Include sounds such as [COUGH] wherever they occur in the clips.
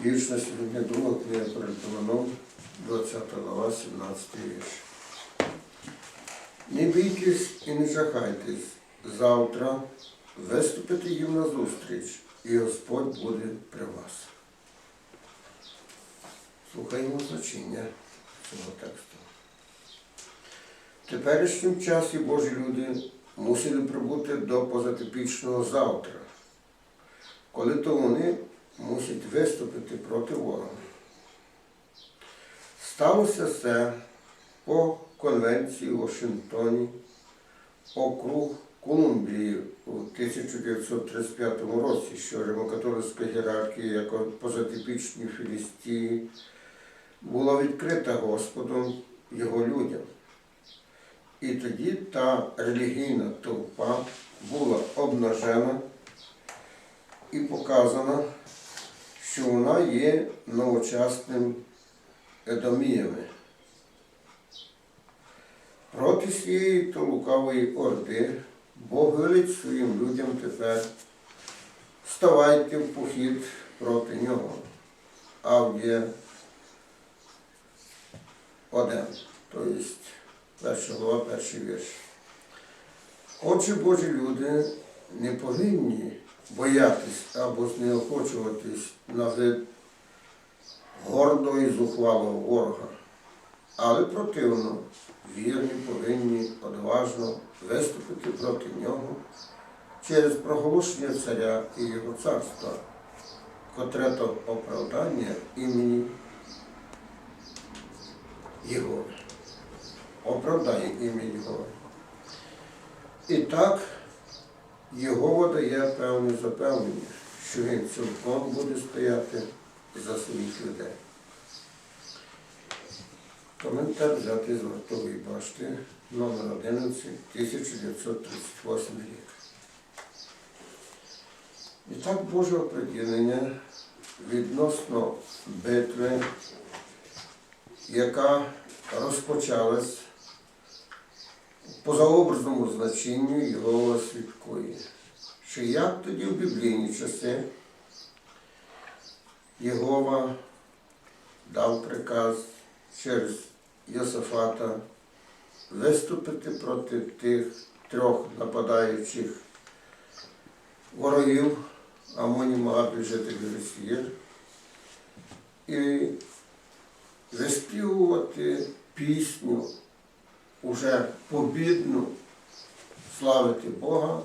Вічна сьогодні друга книга Паратимонов, 20 глава, 17 вірш. Не бійтесь і не жахайтесь. Завтра виступите їм назустріч, і Господь буде при вас. Слухаємо значення цього тексту. В теперішньому часі Божі люди мусили прибути до позатипічного завтра, коли то вони мусять виступити проти ворога. Сталося це по конвенції у Вашингтоні, округ Колумбії у 1935 році, що римокатолицька ієрархія, як позатипічні філістії, була відкрита Господом його людям. І тоді та релігійна толпа була обнажена і показана, що вона є новочасним едоміями. Проти цієї то лукавої орди Бог велить своїм людям тепер вставайте в похід проти нього. Авдія один, тобто перша глава, перший вірш. Отже, Божі люди не повинні боятись або знеохочуватись на вид і зухвалого ворога, але противно вірні повинні одважно виступити проти нього через проголошення царя і його царства, котре то оправдання імені Єгова. Оправдає ім'я Єгова. І так Єгова дає певне запевнення, що він цілком буде стояти за своїх людей. Коментар взятий з вартової башти номер 11 1938 рік. І так Боже оприділення відносно битви, яка розпочалась по заобразному значенню його свідкує, що як тоді в біблійні часи? Єгова дав приказ через Йосафата виступити проти тих трьох нападаючих ворогів Амоні, Моабі, жителів Росії і заспівувати пісню уже побідну славити Бога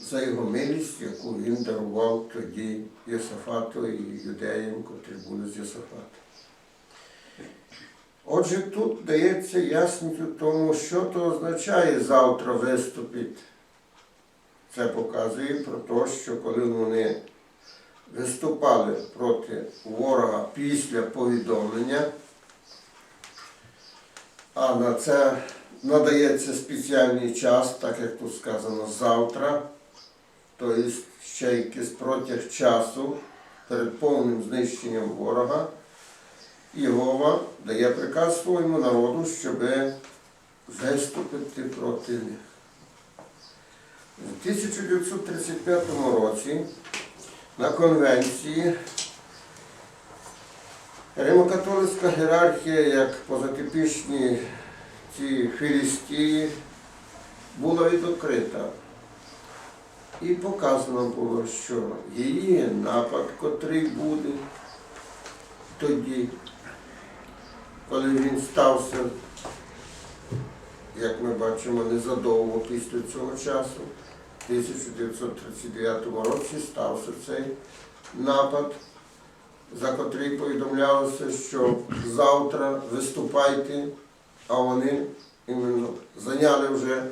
за його милість, яку він дарував тоді Йосафату і юдеям, котрі були з Йосафата. Отже, тут дається ясність у тому, що то означає завтра виступить. Це показує про те, що коли вони виступали проти ворога після повідомлення, а на це надається спеціальний час, так як тут сказано, завтра, тобто ще якийсь протяг часу перед повним знищенням ворога. Єгова дає приказ своєму народу, щоб виступити проти них. У 1935 році на конвенції Римокатолицька ієрархія, як позатипічні ці філістії, була відкрита. І показано було, що її напад, котрий буде тоді, коли він стався, як ми бачимо, незадовго після цього часу, в 1939 році стався цей напад, за котрий повідомлялося, що завтра виступайте, а вони іменно зайняли вже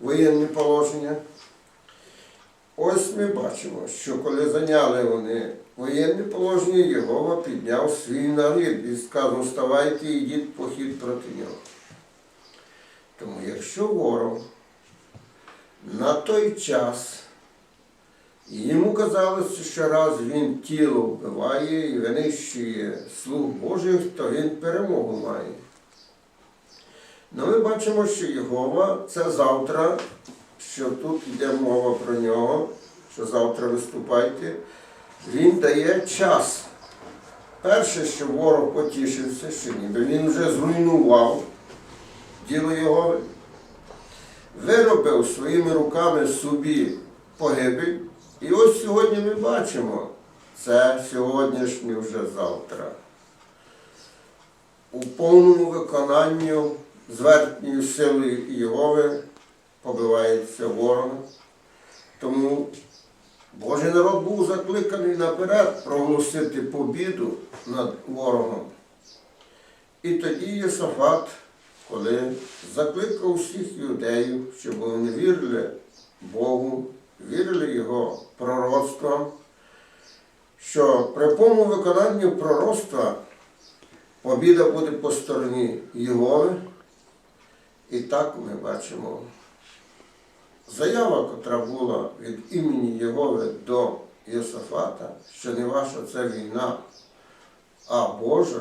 воєнні положення. Ось ми бачимо, що коли зайняли вони воєнне положення, Єгова підняв свій нарід і сказав, вставайте і йдіть похід проти нього. Тому якщо ворог на той час і йому казалося, що раз він тіло вбиває і винищує слуг Божих, то він перемогу має. Ну ми бачимо, що Єгова це завтра, що тут йде мова про нього, що завтра виступайте, він дає час Перше, що ворог потішився, що ніби він вже зруйнував діло його, виробив своїми руками собі погибель. І ось сьогодні ми бачимо, це сьогоднішнє вже завтра. У повному виконанні зверхньою силою Єгови побивається ворог. Тому Божий народ був закликаний наперед проголосити побіду над ворогом. І тоді Єсафат, коли закликав всіх юдеїв, щоб вони вірили Богу, вірили Його пророцтвам, що при повному виконанні пророцтва побіда буде по стороні Єгови. І так ми бачимо заява, котра була від імені Єгови до Єсафата, що не ваша це війна, а Божа,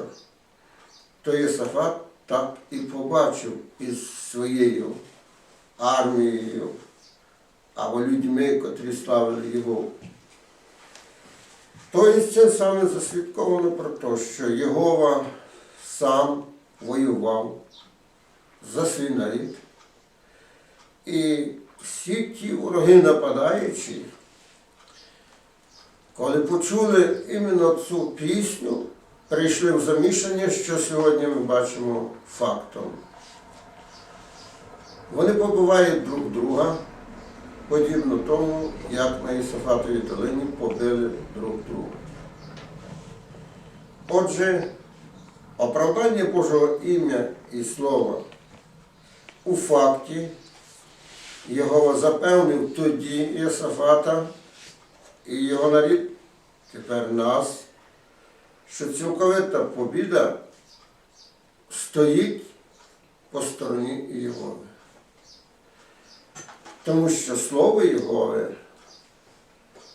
то Єсафат так і побачив із своєю армією або людьми, котрі славили його. Тобто це саме засвідковано про те, що Єгова сам воював за свій народ. І всі ті вороги нападаючі, коли почули іменно цю пісню, прийшли в замішання, що сьогодні ми бачимо фактом. Вони побивають друг друга, подібно тому, як на Ісофатовій долині побили друг друга. Отже, оправдання Божого ім'я і слова у факті Його запевнив тоді Єсафата і його нарід, тепер нас, що цілковита побіда стоїть по стороні Єгови. Тому що слово Єгови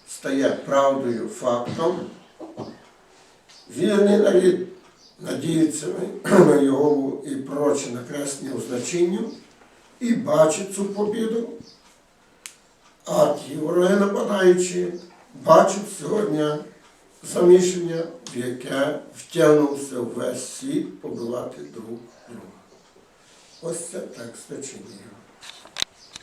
стає правдою, фактом. Вірний нарід надіється на [CLEARS THROAT] Єгову і прочі на кресні і бачить цю побіду. А ті вороги нападаючі бачать сьогодні замішання, в яке втягнувся весь світ побивати друг друга. Ось це текст значення.